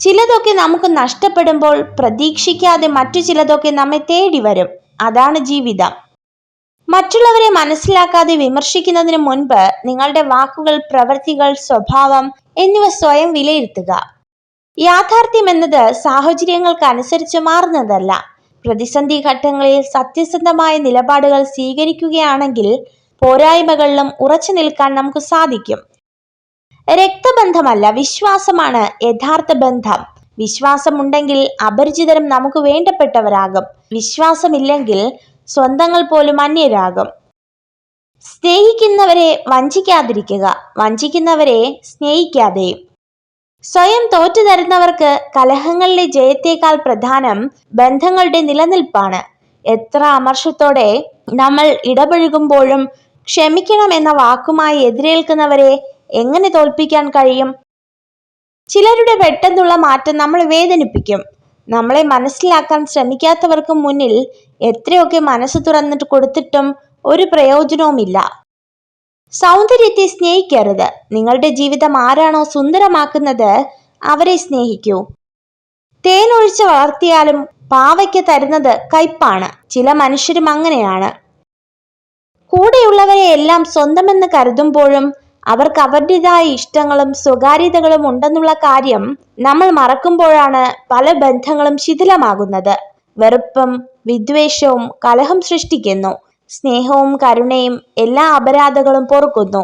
ചിലതൊക്കെ നമുക്ക് നഷ്ടപ്പെടുമ്പോൾ പ്രതീക്ഷിക്കാതെ മറ്റു ചിലതൊക്കെ നമ്മെ തേടി വരും. അതാണ് ജീവിതം. മറ്റുള്ളവരെ മനസ്സിലാക്കാതെ വിമർശിക്കുന്നതിന് മുൻപ് നിങ്ങളുടെ വാക്കുകൾ പ്രവൃത്തികൾ സ്വഭാവം എന്നിവ സ്വയം വിലയിരുത്തുക. യാഥാർത്ഥ്യം എന്നത് സാഹചര്യങ്ങൾക്കനുസരിച്ച് മാറുന്നതല്ല. പ്രതിസന്ധി ഘട്ടങ്ങളിൽ സത്യസന്ധമായ നിലപാടുകൾ സ്വീകരിക്കുകയാണെങ്കിൽ പോരായ്മകളിലും ഉറച്ചു നിൽക്കാൻ നമുക്ക് സാധിക്കും. രക്തബന്ധമല്ല വിശ്വാസമാണ് യഥാർത്ഥ ബന്ധം. വിശ്വാസമുണ്ടെങ്കിൽ അപരിചിതരും നമുക്ക് വേണ്ടപ്പെട്ടവരാകും. വിശ്വാസമില്ലെങ്കിൽ സ്വന്തങ്ങൾ പോലും അന്യരാകും. സ്നേഹിക്കുന്നവരെ വഞ്ചിക്കാതിരിക്കുക വഞ്ചിക്കുന്നവരെ സ്നേഹിക്കാതെയും. സ്വയം തോറ്റു തരുന്നവർക്ക് കലഹങ്ങളിലെ ജയത്തേക്കാൾ പ്രധാനം ബന്ധങ്ങളുടെ നിലനിൽപ്പാണ്. എത്ര അമർഷത്തോടെ നമ്മൾ ഇടപഴകുമ്പോഴും ക്ഷമിക്കണം എന്ന വാക്കുമായി എതിരേൽക്കുന്നവരെ എങ്ങനെ തോൽപ്പിക്കാൻ കഴിയും? ചിലരുടെ പെട്ടെന്നുള്ള മാറ്റം നമ്മളെ വേദനിപ്പിക്കും. നമ്മളെ മനസ്സിലാക്കാൻ ശ്രമിക്കാത്തവർക്ക് മുന്നിൽ എത്രയൊക്കെ മനസ്സ് തുറന്നിട്ട് കൊടുത്തിട്ടും ഒരു പ്രയോജനവുമില്ല. സൗന്ദര്യത്തെ സ്നേഹിക്കരുത്. നിങ്ങളുടെ ജീവിതം ആരാണോ സുന്ദരമാക്കുന്നത് അവരെ സ്നേഹിക്കൂ. തേനൊഴിച്ച് വളർത്തിയാലും പാവയ്ക്ക് തരുന്നത് കയ്പാണ്. ചില മനുഷ്യരും അങ്ങനെയാണ്. കൂടെയുള്ളവരെ എല്ലാം സ്വന്തമെന്ന് കരുതുമ്പോഴും അവർക്ക് അവരുടേതായ ഇഷ്ടങ്ങളും സ്വകാര്യതകളും ഉണ്ടെന്നുള്ള കാര്യം നമ്മൾ മറക്കുമ്പോഴാണ് പല ബന്ധങ്ങളും ശിഥിലമാകുന്നത്. വെറുപ്പും വിദ്വേഷവും കലഹം സൃഷ്ടിക്കുന്നു. സ്നേഹവും കരുണയും എല്ലാ അപരാധകളും പൊറുക്കുന്നു.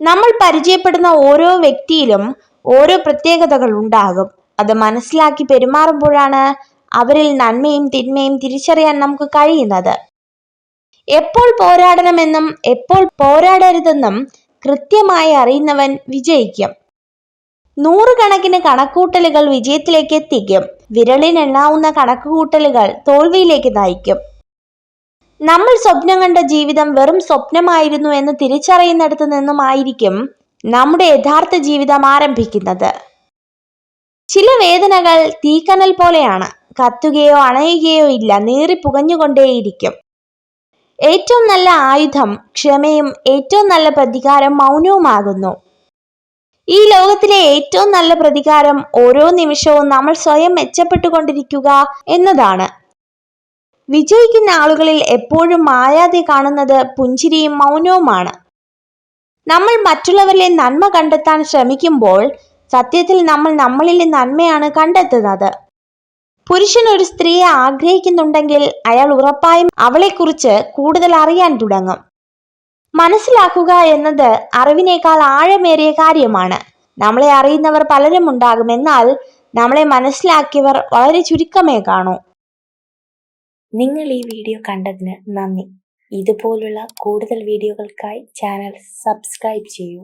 നമ്മൾ പരിചയപ്പെടുന്ന ഓരോ വ്യക്തിയിലും ഓരോ പ്രത്യേകതകൾ ഉണ്ടാകും. അത് മനസ്സിലാക്കി പെരുമാറുമ്പോഴാണ് അവരിൽ നന്മയും തിന്മയും തിരിച്ചറിയാൻ നമുക്ക് കഴിയുന്നത്. എപ്പോൾ പോരാടണമെന്നും എപ്പോൾ പോരാടരുതെന്നും കൃത്യമായി അറിയുന്നവൻ വിജയിക്കും. നൂറുകണക്കിന് കണക്കൂട്ടലുകൾ വിജയത്തിലേക്ക് എത്തിക്കും. വിരളിനെണ്ണാവുന്ന കണക്കുകൂട്ടലുകൾ തോൽവിയിലേക്ക് നയിക്കും. നമ്മൾ സ്വപ്നം കണ്ട ജീവിതം വെറും സ്വപ്നമായിരുന്നു എന്ന് തിരിച്ചറിയുന്നിടത്തു നിന്നുമായിരിക്കും നമ്മുടെ യഥാർത്ഥ ജീവിതം ആരംഭിക്കുന്നത്. ചില വേദനകൾ തീക്കനൽ പോലെയാണ്. കത്തുകയോ അണയുകയോ ഇല്ല. നീറി പുകഞ്ഞുകൊണ്ടേയിരിക്കും. ഏറ്റവും നല്ല ആയുധം ക്ഷമയും ഏറ്റവും നല്ല പ്രതികാരം മൗനവുമാകുന്നു. ഈ ലോകത്തിലെ ഏറ്റവും നല്ല പ്രതികാരം ഓരോ നിമിഷവും നമ്മൾ സ്വയം മെച്ചപ്പെട്ടുകൊണ്ടിരിക്കുക എന്നതാണ്. വിജയിക്കുന്ന ആളുകളിൽ എപ്പോഴും മായാതെ കാണുന്നത് പുഞ്ചിരിയും മൗനവുമാണ്. നമ്മൾ മറ്റുള്ളവരിലെ നന്മ കണ്ടെത്താൻ ശ്രമിക്കുമ്പോൾ സത്യത്തിൽ നമ്മൾ നമ്മളിലെ നന്മയാണ് കണ്ടെത്തുന്നത്. പുരുഷൻ ഒരു സ്ത്രീയെ ആഗ്രഹിക്കുന്നുണ്ടെങ്കിൽ അയാൾ ഉറപ്പായും അവളെക്കുറിച്ച് കൂടുതൽ അറിയാൻ തുടങ്ങും. മനസ്സിലാക്കുക എന്നത് അറിവിനേക്കാൾ ആഴമേറിയ കാര്യമാണ്. നമ്മളെ അറിയുന്നവർ പലരും ഉണ്ടാകും. എന്നാൽ നമ്മളെ മനസ്സിലാക്കിയവർ വളരെ ചുരുക്കമേ കാണൂ. നിങ്ങൾ ഈ വീഡിയോ കണ്ടതിന് നന്ദി. ഇതുപോലുള്ള കൂടുതൽ വീഡിയോകൾക്കായി ചാനൽ സബ്സ്ക്രൈബ് ചെയ്യൂ.